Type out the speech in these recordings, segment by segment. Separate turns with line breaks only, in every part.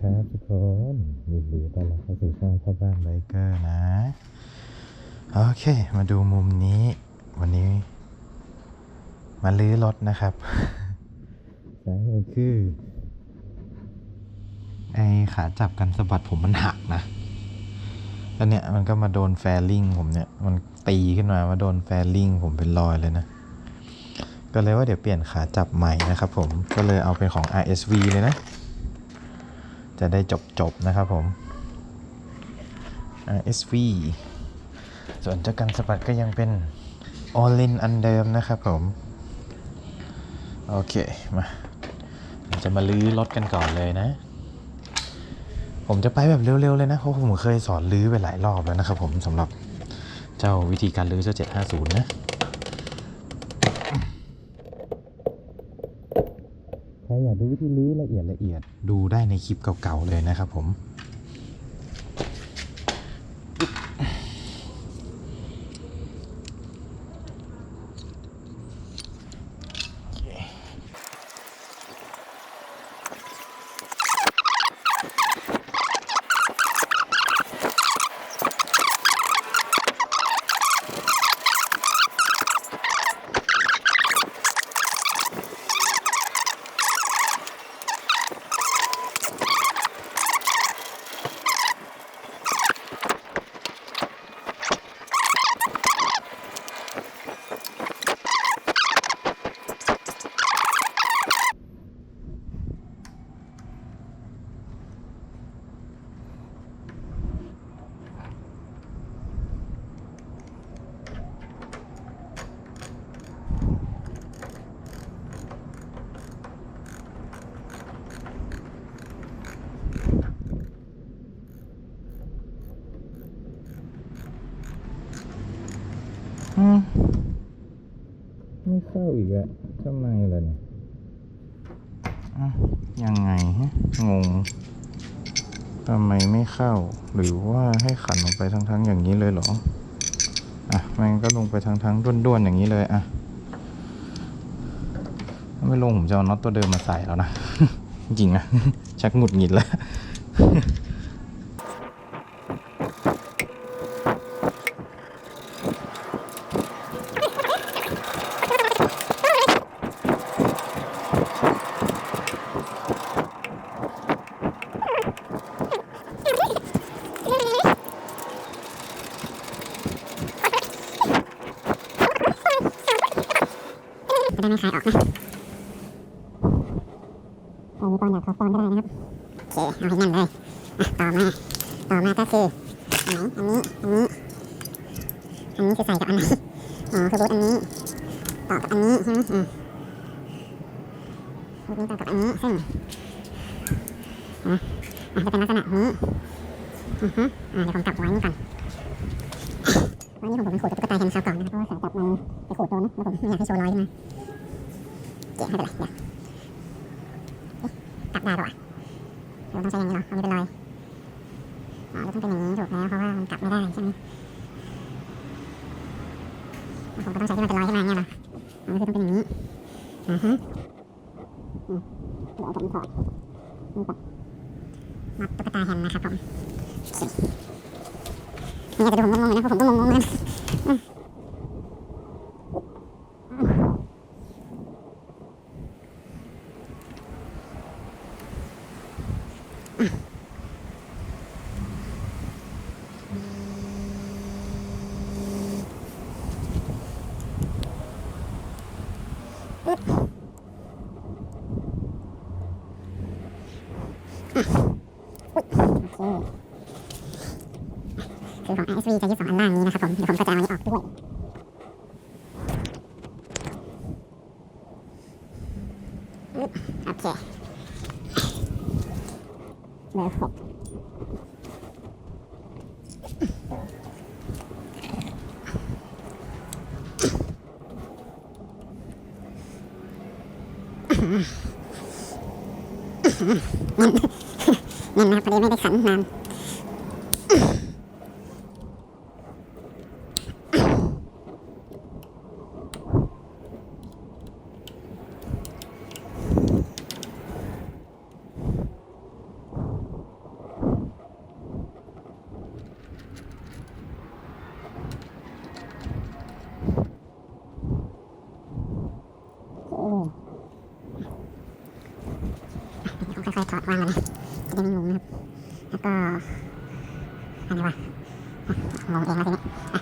ครับทุกคนยินดีต้อนรับเข้าสู่ช่องพ่อบ้านไบเกอร์นะ โอเค มาดูมุมนี้ วันนี้ มาลื้อรถนะครับสาเหตุคือไอขาจับกันสะบัดผมมันหักนะแล้วเนี่ยมันก็มาโดนแฟลิงผมเนี่ย มันตีขึ้นมามาโดนแฟลิงผมเป็นรอยเลยนะ ก็เลยว่าเดี๋ยวเปลี่ยนขาจับใหม่นะครับผมก็เลยเอาเป็นของ RSV เลยนะ จะได้จบจบนะครับผม RSV ส่วนเจ้ากันสะบัดก็ยังเป็น o l i n อันเดิมนะครับผม โอเค มาเราจะมาลื้อรถกันก่อนเลยนะ ผมจะไปแบบเร็วๆเลยนะ เพราะผมเคยสอนลื้อไปหลายรอบแล้วนะครับผมสำหรับเจ้าวิธีการลื้อเจ้า750 นะ ครอยากดูวิธีลื้อละเอียดละเอียดดูได้ในคลิปเก่าๆเลยนะครับผม เข้าอีกอะทำไมล่ะเนี่ยอะยังไงฮะ งงทำไมไม่เข้า หรือว่าให้ขันลงไปทั้งๆอย่างนี้เลยเหรอ อะ มันก็ลงไปทั้งๆด้วนๆอย่างนี้เลยอะถ้าไม่ลงผมจะเอาน็อตตัวเดิมมาใส่แล้วนะ จริงนะ ชักหงุดหงิดแล้ว
จะได้ไม่คลายออกนะใส่นิ้วก้อนแบบทอฟอนก็ได้นะครับโอเคเอาให้แน่นเลยต่อมาต่อมาก็คืออันไหนอันนี้อันนี้อันนี้คือใส่กับอันไหนอ๋อคือบูทอันนี้ต่อกับอันนี้ใช่ไหมอ่าบูทนี้ต่อกับอันนี้ซึ่งอะอะจะเป็นลักษณะนี้อือฮึอ่าเดี๋ยวผมกลับไว้นี่ก่อนวันนี้ผมผมขูดกับตุ๊กตาแทนคราวก่อนนะครับเพราะว่าเสือจับมันไปขูดโดนนะแล้วผมไม่อยากให้โชว์รอยขึ้นมาเจ๊ไม่ เป็นไรเดี๋ยวกลับได้ป่ะเราต้องใช้อย่างนี้เหรอเอาไม่เป็นไรอ๋อเราต้องเป็นอย่างนี้ถูกแล้วเพราะว่ามันกลับไม่ได้ใช่ไหมผมก็ต้องใช้ที่มันเป็นรอยขึ้นมาเงี้ยเหรออ๋อคือต้องเป็นอย่างนี้อ่าฮะอืมเดี๋ยวผมถอดนี่ก่อนมัดตุ๊กตาแฮมนะครับผมนี่จะดูผมงงๆเลยนะเพราะผมก็งงๆเลยนะอืมโอเคคือของ RSV จะยึดสองอันล่างนี้นะครับผม เดี๋ยวผมก็จะเอาอันนี้ออกด้วยอึ๊บ โอเคเบอร์หกนั่นนะครับพอดีไม่ได้ขันนาน ค่อยๆถอดวางมันนะจะได้ไม่งงนะครับแล้วก็อะไรวะอะงงเองแล้วทีนี้อะ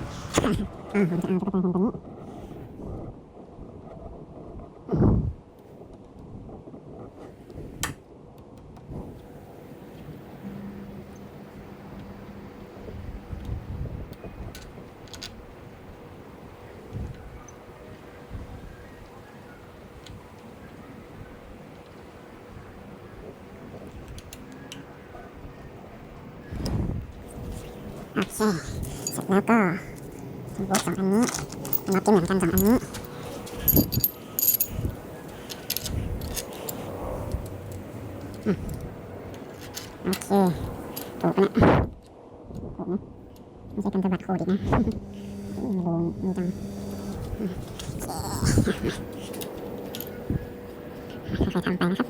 อ่าผมจะเอาตุ๊กตา แทนตัวนี้โอเคเสร็จแล้วก็สมบูรสองอันนี้น็อตที่เหมือนกันสองอันนี้โอเคถูกปะเนี่ยถูกนะไม่ใช่กันสะบัดโคดอีกนะมีโบงมีจังค่อยๆทำไปนะครับ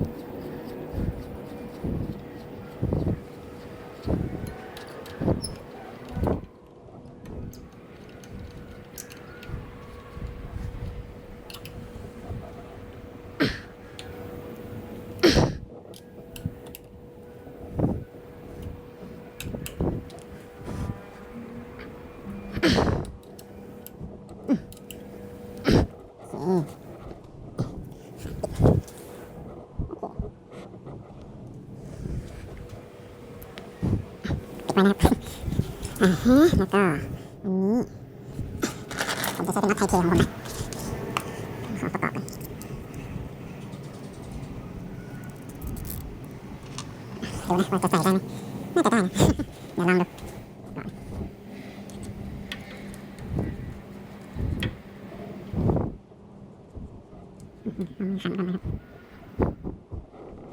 นะครับอ่าฮะแล้วก็อันนี้ผมจะใช้เป็นน็อตไทเทของผมนะขอประกอบกันดูนะว่าจะใส่ได้ไหมน่าจะได้นะเดี๋ยวลองดูก่อนอืมเอามือขันก่อนนะครับ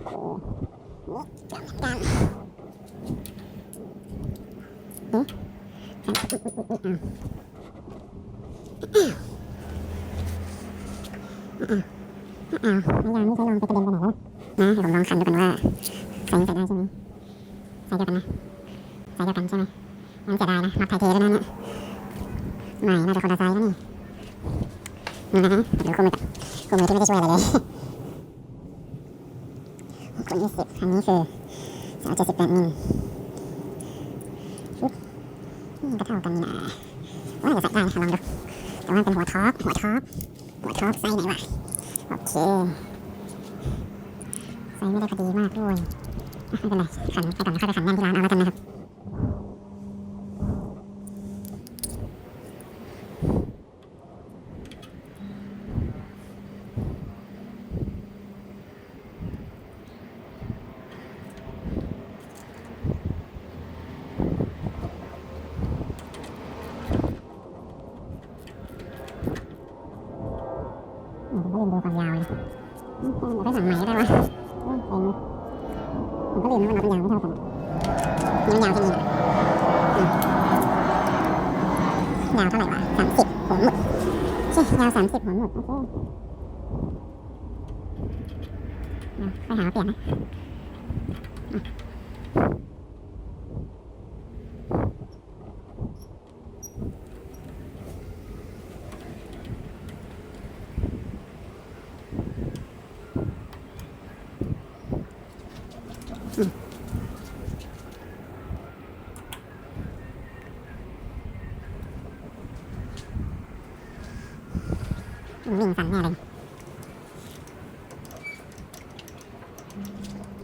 โอ้โหจับกัน อ้าวไม่ยางไม่ใช้ลองไปกระเด็นไปไหนแล้วนะเดี๋ยวผมลองคันดูกันว่าใส่ใส่ได้ใช่ไหมใส่เดียวกันนะใส่เดียวกันใช่ไหมงั้นจะได้นะน็อตไทเทแล้วนะเนี่ยไม่น่าจะคนละไซส์แล้วนี่นี่นะฮะเดี๋ยวคู่มือกับคู่มือที่ไม่ได้ช่วยอะไรเลยคนยี่สิบอันนี้คือสามเจ็ดสิบแปดมิลชุบนี่ ก็เท่ากันนี่นะว่าจะใส่ได้นะลองดูแต่ว่าเป็นหัวท็อปหัวท็อปหัวท็อปไซส์ไหนวะโอเคใส่ไม่ได้พอดีมากด้วยไม่เป็นไรขันไปก่อนแล้วค่อยไปขันแน่นที่ร้านเอาแล้วกันนะครับ ลืมดูความยาวเลยเดี๋ยวไปสั่งใหม่ก็ได้วะเอ้ยเองผมก็ลืมนะว่าน็อตมันยาวไม่เท่ากันมันยาวที่นี่นะอืมยาวเท่าไหร่วะสามสิบหัวหมุดใช่ยาวสามสิบหัวหมุดโอเคไปหามาเปลี่ยนนะ มันวิ่งสั่นแน่เลยขันทางนี้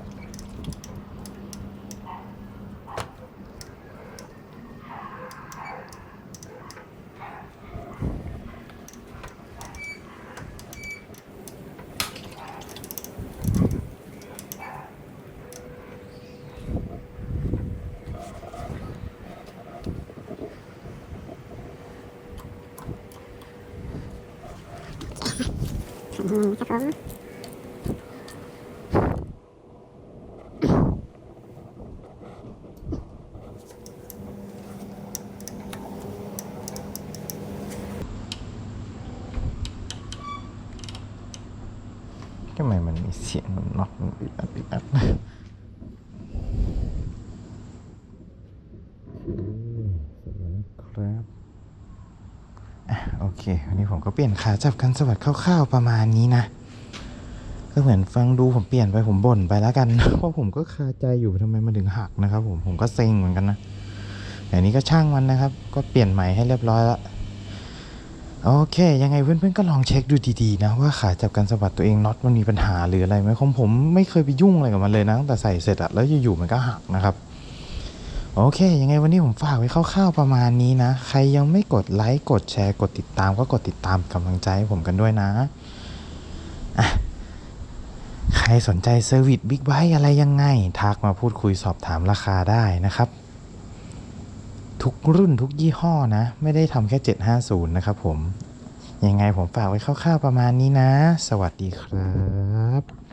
นะ ครับผม
ทำไมมันมีเสียงน็อกอึดอัดอึดอัดครับอะโอ เควันนี้ผมก็เปลี่ยนขาจับกันสวัสดคร่าวๆประมาณนี้นะ ก็เหมือนฟังดูผมเปลี่ยนไปผมบ่นไปแล้วกันเพราะผมก็คาใจอยู่ทำไมมันถึงหักนะครับ ผมผมก็เซ็งเหมือนกันนะแต่นี้ก็ช่างมันนะครับ ก็เปลี่ยนใหม่ให้เรียบร้อยแล้วโอเค ยังไงเพื่อนๆก็ลองเช็คดูดีๆนะว่าขาจับการสะบัดตัวเองน็อตมันมีปัญหาหรืออะไรไหมของผมไม่เคยไปยุ่งอะไรกับมันเลยนะตั้งแต่ใส่เสร็จอะแล้วอยู่ๆมันก็หักนะครับ โอเค ยังไงวันนี้ผมฝากไว้คร่าวๆประมาณนี้นะ ใครยังไม่กดไลค์ กดแชร์ กดติดตามก็กดติดตามกำลังใจให้ผมกันด้วยนะอะใครสนใจเซอร์วิสบิ๊กไบค์อะไรยังไง ทักมาพูดคุยสอบถามราคาได้นะครับ ทุกรุ่นทุกยี่ห้อนะ ไม่ได้ทำแค่ 750 นะครับผม ยังไงผมฝากไว้คร่าวๆประมาณนี้นะ สวัสดีครับ